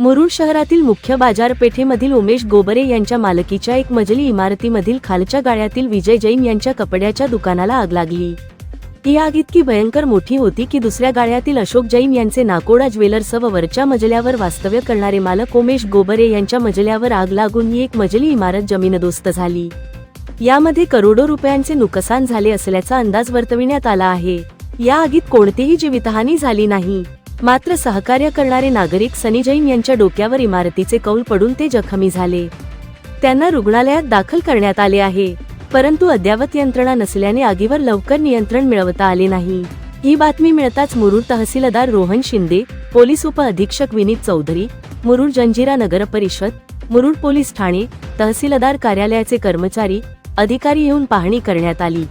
मुरुड शहरातील मुख्य बाजारपेठेमधील उमेश गोबरे यांच्या मालकीच्या एक मजली इमारतीमधील खालच्या गाळ्यातील विजय जैन यांच्या कपड्याच्या दुकानाला आग लागली. ही आग इतकी भयंकर मोठी होती की दुसऱ्या गाळ्यातील अशोक जैन यांचे नाकोडा ज्वेलर्स व वरच्या मजल्यावर वास्तव्य करणारे मालक उमेश गोबरे यांच्या मजल्यावर आग लागून ही एक मजली इमारत जमीनदोस्त झाली. यामध्ये करोडो रुपयांचे नुकसान झाले असल्याचा अंदाज वर्तविण्यात आला आहे. या आगीत कोणतीही जीवितहानी झाली नाही. मात्र सहकार्य करणारे नागरिक सनी जैन यांच्या डोक्यावर इमारतीचे कौल पडून ते जखमी झाले. त्यांना रुग्णालयात दाखल करण्यात आले आहे परंतु अद्यावत यंत्रणा नसल्याने आगीवर लवकर नियंत्रण मिळवता आले नाही. ही बातमी मिळताच मुरुड तहसीलदार रोहन शिंदे पोलीस उप अधीक्षक विनीत चौधरी मुरुड जंजिरा नगर परिषद मुरुड पोलीस ठाणे तहसीलदार कार्यालयाचे कर्मचारी अधिकारी येऊन पाहणी करण्यात आली.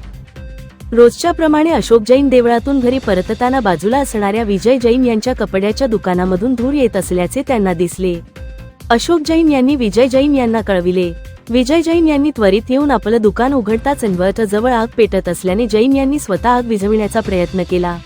रोजच्या प्रमाणे अशोक जैन देवळातून घरी परतताना बाजूला असणाऱ्या विजय जैन यांच्या कपड्याच्या दुकानामधून धूर येत असल्याचे त्यांना दिसले. अशोक जैन यांनी विजय जैन यांना कळविले. विजय जैन यांनी त्वरित येऊन आपलं दुकान उघडताच इन्व्हर्टर जवळ आग पेटत असल्याने जैन यांनी स्वतः आग विझविण्याचा प्रयत्न केला.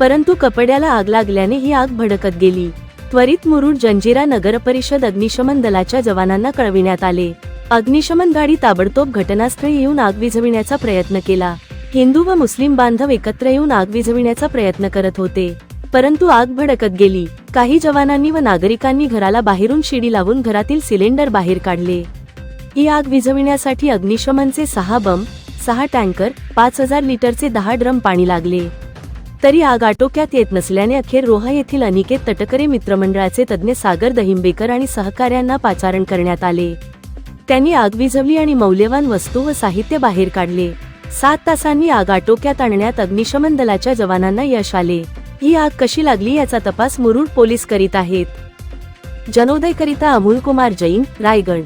परंतु कपड्याला आग लागल्याने ही आग भडकत गेली. त्वरित मुरुड जंजिरा नगर परिषद अग्निशमन दलाच्या जवानांना कळविण्यात आले. अग्निशमन गाडी ताबडतोब घटनास्थळी येऊन आग विझविण्याचा प्रयत्न केला. हिंदू व मुस्लिम बांधव एकत्र येऊन आग विझविण्याचा प्रयत्न करत होते. परंतु आग भडकत गेली. काही जवानांनी व नागरिकांनी घराला बाहेरून शिडी लावून घरातील सिलेंडर बाहेर काढले. ही आग विझविण्यासाठी अग्निशमनचे सहा बंब सहा टँकर पाच हजार लिटरचे दहा ड्रम पाणी लागले. तरी आग आटोक्यात येत नसल्याने अखेर रोहा येथील अनिकेत तटकरे मित्रमंडळाचे तज्ज्ञ सागर दहिंबेकर आणि सहकाऱ्यांना पाचारण करण्यात आले. त्यांनी आग विझवली आणि मौल्यवान वस्तू व साहित्य बाहेर काढले. सात तासांनी आग आटोक्यात आणण्यात अग्निशमन दलाच्या जवानांना यश आले. ही आग कशी लागली याचा तपास मुरुड पोलीस करीत आहेत. जनोदय करिता अमोल कुमार जैन रायगड.